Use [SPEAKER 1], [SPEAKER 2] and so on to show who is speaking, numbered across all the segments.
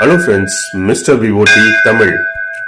[SPEAKER 1] hello friends mister VOD Tamil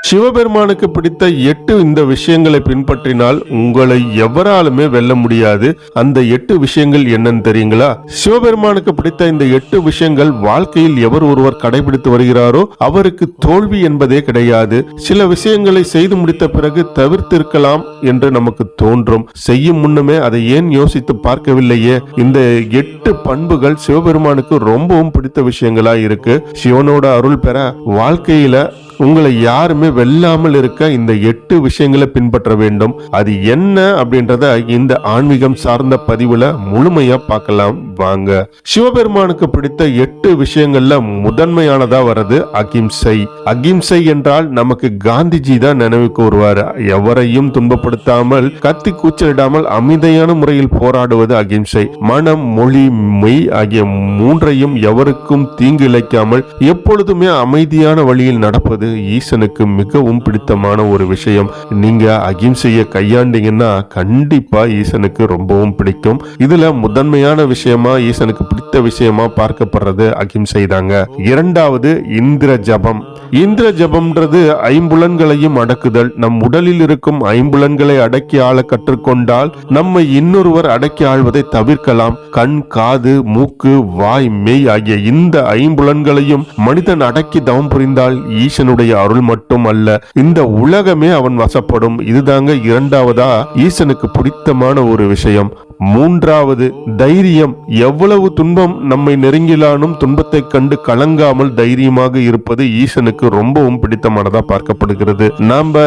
[SPEAKER 2] சிவபெருமானுக்கு பிடித்த எட்டு இந்த விஷயங்களை பின்பற்றினால் உங்களை எவராலுமே வெல்ல முடியாது. அந்த எட்டு விஷயங்கள் என்னன்னு தெரியுங்களா? சிவபெருமானுக்கு பிடித்த இந்த எட்டு விஷயங்கள் வாழ்க்கையில் எவர் ஒருவர் கடைபிடித்து வருகிறாரோ அவருக்கு தோல்வி என்பதே கிடையாது. சில விஷயங்களை செய்து முடித்த பிறகு தவிர்த்திருக்கலாம் என்று நமக்கு தோன்றும். செய்யும் முன்னுமே அதை ஏன் யோசித்து பார்க்கவில்லையே? இந்த எட்டு பண்புகள் சிவபெருமானுக்கு ரொம்பவும் பிடித்த விஷயங்களா இருக்கு. சிவனோட அருள் பெற வாழ்க்கையில உங்களை யாருமே வெல்லாமல் இருக்க இந்த எட்டு விஷயங்களை பின்பற்ற வேண்டும். அது என்ன அப்படின்றத இந்த ஆன்மீகம் சார்ந்த பதிவுல முழுமையா பார்க்கலாம். வாங்க. சிவபெருமானுக்கு பிடித்த எட்டு விஷயங்கள்ல முதன்மையானதா வர்றது அகிம்சை. அகிம்சை என்றால் நமக்கு காந்திஜி தான் நினைவுக்கு வருவார் எவரையும் துன்பப்படுத்தாமல் கத்தி கூச்சலிடாமல் அமைதியான முறையில் போராடுவது அகிம்சை. மனம் மொழி மெய் ஆகிய மூன்றையும் எவருக்கும் தீங்கு இழைக்காமல் எப்பொழுதுமே அமைதியான வழியில் நடப்பது ஈசனுக்கு மிகவும் பிடித்தமான ஒரு விஷயம். நீங்க அகிம்சையை கையாண்டீங்கன்னா கண்டிப்பா ஈசனுக்கு ரொம்பவும் பிடிக்கும். இதுல முதன்மையான விஷயமா ஈசனுக்கு பிடித்த விஷயமா பார்க்கப்படுறது அகிம்சை தாங்க இரண்டாவது இந்திர ஜபம் இந்திர ஜபம்ன்றது ஐம்புலன்களையும் அடக்குதல். நம் உடலில் இருக்கும் ஐம்புலன்களை அடக்கி ஆள கற்றுக்கொண்டால் நம்மை இன்னொருவர் அடக்கி ஆள்வதை தவிர்க்கலாம். கண் காது மூக்கு வாய் மெய் ஆகிய இந்த ஐம்புலன்களையும் மனிதன் அடக்கி தவம் புரிந்தால் ஈசனுடைய அருள் மட்டும் அல்ல இந்த உலகமே அவன் வசப்படும். இதுதாங்க இரண்டாவதா ஈசனுக்கு பிடித்தமான ஒரு விஷயம். மூன்றாவது தைரியம். எவ்வளவு துன்பம் நம்மை நெருங்கிலானும் துன்பத்தை கண்டு கலங்காமல் தைரியமாக இருப்பது ஈசனுக்கு ரொம்பவும் பிடித்தமானதா பார்க்கப்படுகிறது. நாம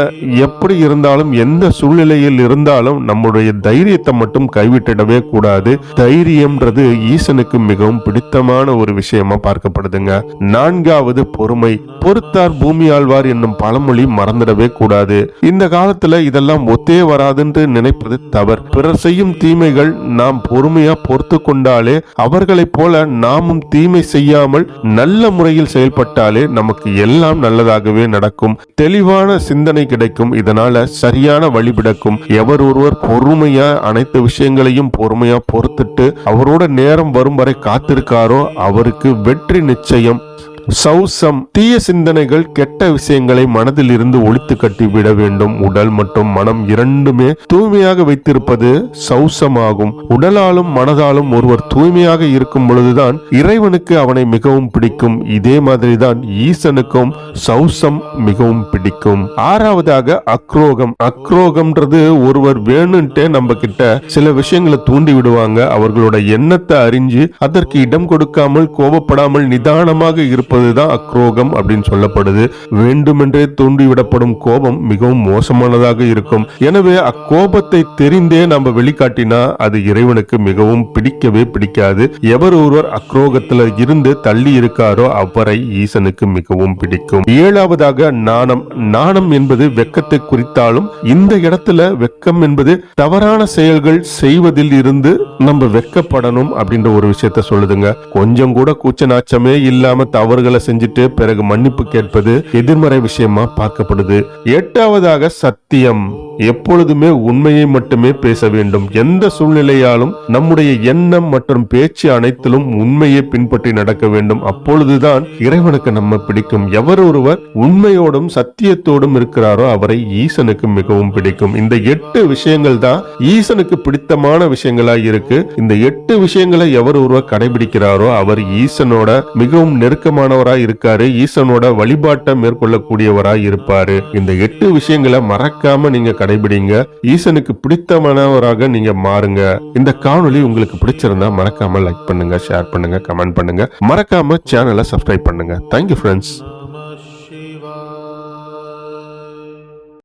[SPEAKER 2] எப்படி இருந்தாலும் எந்த சூழ்நிலையில் இருந்தாலும் நம்முடைய தைரியத்தை மட்டும் கைவிட்டிடவே கூடாது. தைரியம்ன்றது ஈசனுக்கு மிகவும் பிடித்தமான ஒரு விஷயமா பார்க்கப்படுதுங்க. நான்காவது பொறுமை. பொறுத்தார் பூமி ஆழ்வார் என்னும் பழமொழி மறந்துடவே கூடாது. இந்த காலத்துல இதெல்லாம் ஒத்தே வராதுன்னு நினைப்பது தவறு. பிறர் செய்யும் தீமைகள் நாம் பொறுமையா பொறுத்து கொண்டாலே அவர்களைப் போல நாமும் தீமை செய்யாமல் நல்ல முறையில் செயல்பட்டாலே நமக்கு எல்லாம் நல்லதாகவே நடக்கும். தெளிவான சிந்தனை கிடைக்கும். இதனால சரியான வழிபிடக்கும் எவர் ஒருவர் பொறுமையா அனைத்து விஷயங்களையும் பொறுமையா பொறுத்துட்டு அவரோட நேரம் வரும் வரை காத்திருக்காரோ அவருக்கு வெற்றி நிச்சயம். சௌசம். தீய சிந்தனைகள் கெட்ட விஷயங்களை மனதில் இருந்து ஒழித்து கட்டி விட வேண்டும். உடல் மற்றும் மனம் இரண்டுமே தூய்மையாக வைத்திருப்பது சௌசமாகும். உடலாலும் மனதாலும் ஒருவர் தூய்மையாக இருக்கும் பொழுதுதான் இறைவனுக்கு அவனை மிகவும் பிடிக்கும். இதே மாதிரிதான் ஈசனுக்கும் சௌசம் மிகவும் பிடிக்கும். ஆறாவதாக அக்ரோகம். அக்ரோகம்ன்றது ஒருவர் வேணும்ட்டே நம்ம கிட்ட சில விஷயங்களை தூண்டி விடுவாங்க. அவர்களோட எண்ணத்தை அறிஞ்சு அதற்கு இடம் கொடுக்காமல் கோபப்படாமல் நிதானமாக இருப்ப இருப்பது தான் அக்ரோகம் அப்படின்னு சொல்லப்படுது. வேண்டுமென்றே தூண்டிவிடப்படும் கோபம் மிகவும் மோசமானதாக இருக்கும். எனவே அக்கோபத்தை தெரிந்தே நம்ம வெளிக்காட்டினா அது இறைவனுக்கு மிகவும் பிடிக்கவே பிடிக்காது. எவர் ஒருவர் அக்ரோகத்துல இருந்து தள்ளி இருக்காரோ அவரை ஈசனுக்கு மிகவும் பிடிக்கும். ஏழாவதாக நாணம். நாணம் என்பது வெக்கத்தை குறித்தாலும் இந்த இடத்துல வெக்கம் என்பது தவறான செயல்கள் செய்வதில் இருந்து நம்ம வெக்கப்படணும் அப்படின்ற ஒரு விஷயத்த சொல்லுதுங்க. கொஞ்சம் கூட கூச்ச நாச்சமே இல்லாம தவறுகளை செஞ்சுட்டு பிறகு மன்னிப்பு கேட்பது எதிர்மறை விஷயமா பார்க்கப்படுது. எட்டாவதாக சத்தியம். எப்பொழுதுமே உண்மையை மட்டுமே பேச வேண்டும். எந்த சூழ்நிலையாலும் நம்முடைய எண்ணம் மற்றும் பேச்சு அனைத்திலும் உண்மையை பின்பற்றி நடக்க வேண்டும். அப்பொழுதுதான் இறைவனுக்கு நம்ம பிடிக்கும். எவர் ஒருவர் உண்மையோடும் சத்தியத்தோடும் இருக்கிறாரோ அவரை ஈசனுக்கு மிகவும் பிடிக்கும். இந்த எட்டு விஷயங்கள் தான் ஈசனுக்கு பிடித்தமான விஷயங்களா இருக்கு. இந்த எட்டு விஷயங்களை எவர் ஒருவர் கடைபிடிக்கிறாரோ அவர் ஈசனோட மிகவும் நெருக்கமானவராய் இருக்காரு. ஈசனோட வழிபாட்டை மேற்கொள்ளக்கூடியவராய் இருப்பாரு. இந்த எட்டு விஷயங்களை மறக்காம நீங்க கடைபிடிங்க. ஈசனுக்கு பிடித்தமானவராக நீங்க மாறுங்க. இந்த காணொலி உங்களுக்கு பிடிச்சிருந்தா மறக்காம லைக் பண்ணுங்க ஷேர் பண்ணுங்க கமெண்ட் பண்ணுங்க. மறக்காம சேனலை சப்ஸ்கிரைப் பண்ணுங்க. Thank you friends